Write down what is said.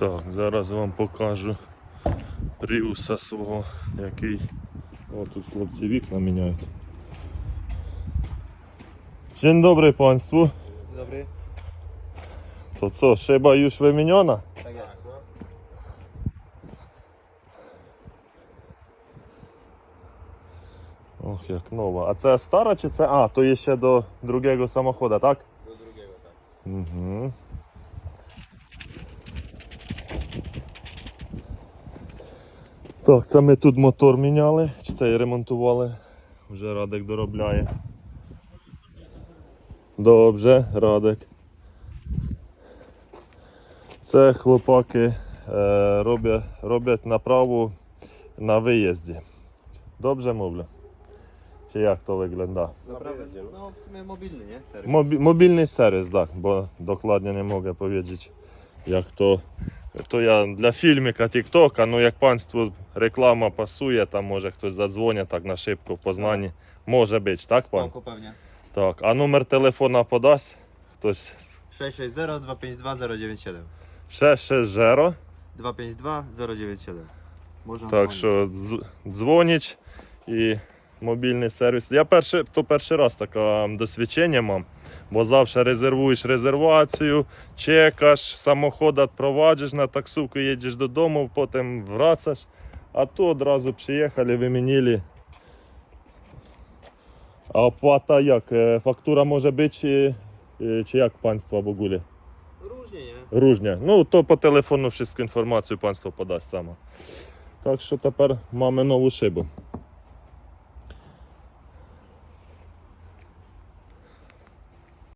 Так, зараз вам покажу Пріуса свого, який. О, тут хлопці вікна міняють. Dzień dobry Państwu. Dobry. To co, szyba już wymieniona? Tak jest. Ох, як нова. А це стара чи це? А, то є ще до другого самохода, так? Do drugiego, tak. Угу. Так, це ми тут мотор міняли, чи це і ремонтували. Вже Радик доробляє. Добре, Радик. Це хлопаки е, роблять, роблять направу на виїзді. Dobrze mówię. Чи як то виглядає? Naprawdę, no w sumie mobilny, nie? Serio. Мобі- Мобільний сервіс, так, бо докладnie не можу powiedzieć, як то. То я для фільміка TikTok, ну як панству реклама пасує, там може хтось задзвонить так на шибку в Познанні. Може бути, так, пан? Pewnie. Так. А номер телефона подасть хтось 660 252 097. 660. 252 097. Można Так що дз- дзвоніть і мобільний сервіс. Я перший, то перший раз таке досвідчення мав, бо завжди резервуєш резервацію, чекаш, самоход відпроваджуєш на таксувку, їдеш додому, потім врацаш. А то одразу приїхали, вимінили. А оплата як? Е, Фактура може бути чи, е, чи як панство в Огулі? Nie? Ну, то по телефону всю інформацію панство подасть саме. Так що тепер маємо нову шибу.